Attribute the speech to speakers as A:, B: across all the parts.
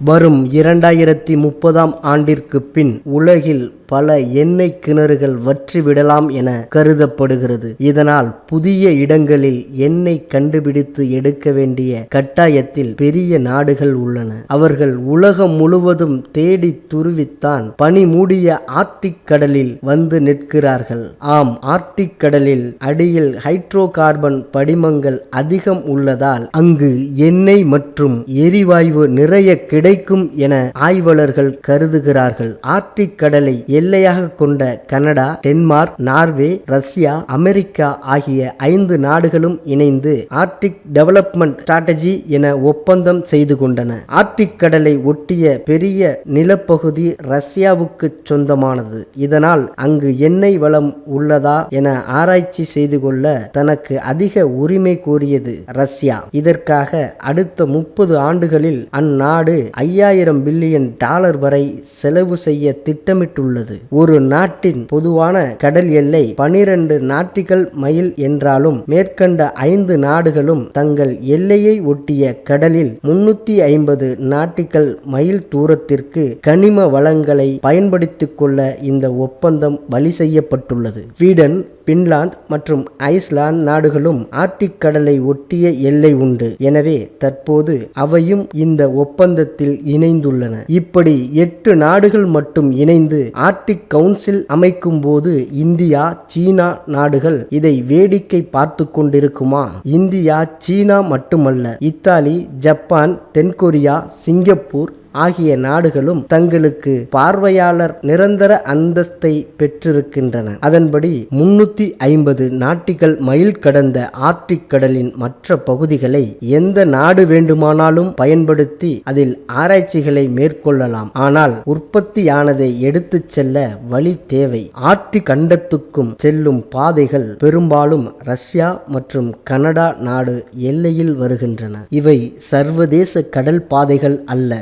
A: வரும் இரண்டாயிரத்தி முப்பதாம் ஆண்டிற்கு பின் உலகில் பல எண்ணெய் கிணறுகள் வற்றிவிடலாம் என கருதப்படுகிறது. இதனால் புதிய இடங்களில் எண்ணெய் கண்டுபிடித்து எடுக்க வேண்டிய கட்டாயத்தில் பெரிய நாடுகள் உள்ளன. அவர்கள் உலகம் முழுவதும் தேடி துருவித்தான் பனி மூடிய ஆர்டிக் கடலில் வந்து நிற்கிறார்கள். ஆம் ஆர்டிக் கடலில் அடியில் ஹைட்ரோ கார்பன் படிமங்கள் அதிகம் உள்ளதால் அங்கு எண்ணெய் மற்றும் எரிவாயு நிறைய கிடைக்கும் என ஆய்வாளர்கள் கருதுகிறார்கள். ஆர்டிக் கடலை எல்லையாக கொண்ட Canada Denmark Norway Russia America ஆகிய ஐந்து நாடுகளும் இணைந்து ஆர்டிக் டெவலப்மெண்ட் ஸ்ட்ராட்டஜி என ஒப்பந்தம் செய்து கொண்டன. ஆர்டிக் கடலை ஒட்டிய பெரிய நிலப்பகுதி ரஷ்யாவுக்கு சொந்தமானது. இதனால் அங்கு எண்ணெய் வளம் உள்ளதா என ஆராய்ச்சி செய்து கொள்ள தனக்கு அதிக உரிமை கோரியது ரஷ்யா. இதற்காக அடுத்த முப்பது ஆண்டுகளில் அந்நாடு ஐயாயிரம் பில்லியன் டாலர் வரை செலவு செய்ய திட்டமிட்டுள்ளது. ஒரு நாட்டின் பொதுவான கடல் எல்லை பனிரெண்டு நாட்டிகள் மைல் என்றாலும் மேற்கண்ட ஐந்து நாடுகளும் தங்கள் எல்லையை ஒட்டிய கடலில் முன்னூத்தி ஐம்பது நாட்டிகள் மைல் தூரத்திற்கு கனிம வளங்களை பயன்படுத்திக் கொள்ள இந்த ஒப்பந்தம் வழி செய்யப்பட்டுள்ளது. ஸ்வீடன் பின்லாந்து மற்றும் ஐஸ்லாந்து நாடுகளும் ஆர்டிக் கடலை ஒட்டிய எல்லை உண்டு. எனவே தற்போது அவையும் இந்த ஒப்பந்தத்தில் இணைந்துள்ளன. இப்படி எட்டு நாடுகள் மட்டும் இணைந்து ஆர்டிக் கவுன்சில் அமைக்கும் போது இந்தியா சீனா நாடுகள் இதை வேடிக்கை பார்த்து கொண்டிருக்குமா? இந்தியா சீனா மட்டுமல்ல இத்தாலி ஜப்பான் தென்கொரியா சிங்கப்பூர் ஆகிய நாடுகளும் தங்களுக்கு பார்வையாளர் நிரந்தர அந்தஸ்தை பெற்றிருக்கின்றன. அதன்படி முன்னூத்தி ஐம்பது நாட்டிகள் மைல் கடந்த ஆர்டிக் கடலின் மற்ற பகுதிகளை எந்த நாடு வேண்டுமானாலும் பயன்படுத்தி அதில் ஆராய்ச்சிகளை மேற்கொள்ளலாம். ஆனால் உற்பத்தியானதை எடுத்துச் செல்ல வழி தேவை. ஆர்டிக் கண்டத்துக்கும் செல்லும் பாதைகள் பெரும்பாலும் ரஷ்யா மற்றும் கனடா நாடு எல்லையில் வருகின்றன. இவை சர்வதேச கடல் பாதைகள் அல்ல.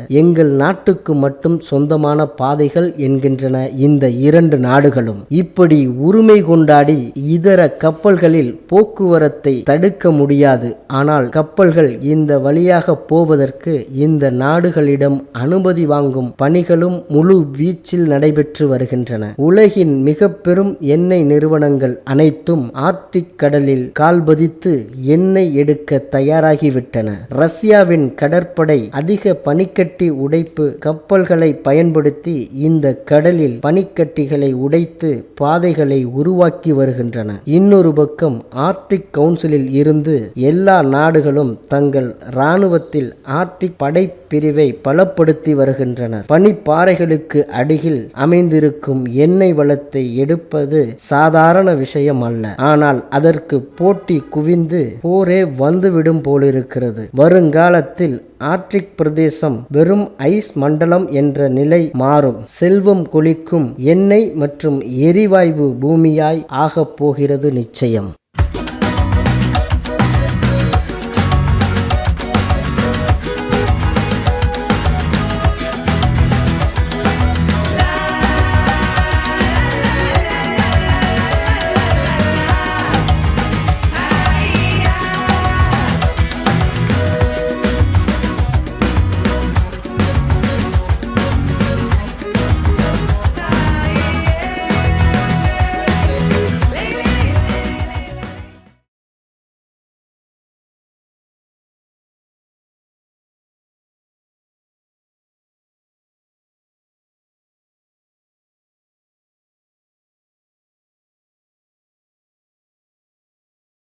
A: எங்கள் நாட்டுக்கு மட்டும் சொந்தமான பாதைகள் என்கின்றன இந்த இரண்டு நாடுகளும். இப்படி உரிமை கொண்டாடி இதர கப்பல்களில் போக்குவரத்தை தடுக்க முடியாது. ஆனால் கப்பல்கள் இந்த வழியாக போவதற்கு இந்த நாடுகளிடம் அனுமதி வாங்கும் பணிகளும் முழு வீச்சில் நடைபெற்று வருகின்றன. உலகின் மிக பெரும் எண்ணெய் நிறுவனங்கள் அனைத்தும் ஆர்டிக் கடலில் கால்பதித்து எண்ணெய் எடுக்க தயாராகிவிட்டன. ரஷ்யாவின் கடற்படை அதிக பனிக்கட்டி உடைப்பு கப்பல்களை பயன்படுத்தி இந்த கடலில் பனிக்கட்டிகளை உடைத்து பாதைகளை உருவாக்கி வருகின்றன. இன்னொரு பக்கம் ஆர்டிக் கவுன்சிலில் இருந்து எல்லா நாடுகளும் தங்கள் இராணுவத்தில் ஆர்டிக் படைப்பிரிவை பலப்படுத்தி வருகின்றனர். பனிப்பாறைகளுக்கு அடியில் அமைந்திருக்கும் எண்ணெய் வளத்தை எடுப்பது சாதாரண விஷயம் அல்ல. ஆனால் அதற்கு போட்டி குவிந்து போரே வந்துவிடும் போலிருக்கிறது. வருங்காலத்தில் ஆர்டிக் பிரதேசம் வெறும் ஐஸ் மண்டலம் என்ற நிலை மாறும். செல்வம் கொளிக்கும் எண்ணெய் மற்றும் எரிவாயு பூமியாய் ஆகப் போகிறது நிச்சயம்.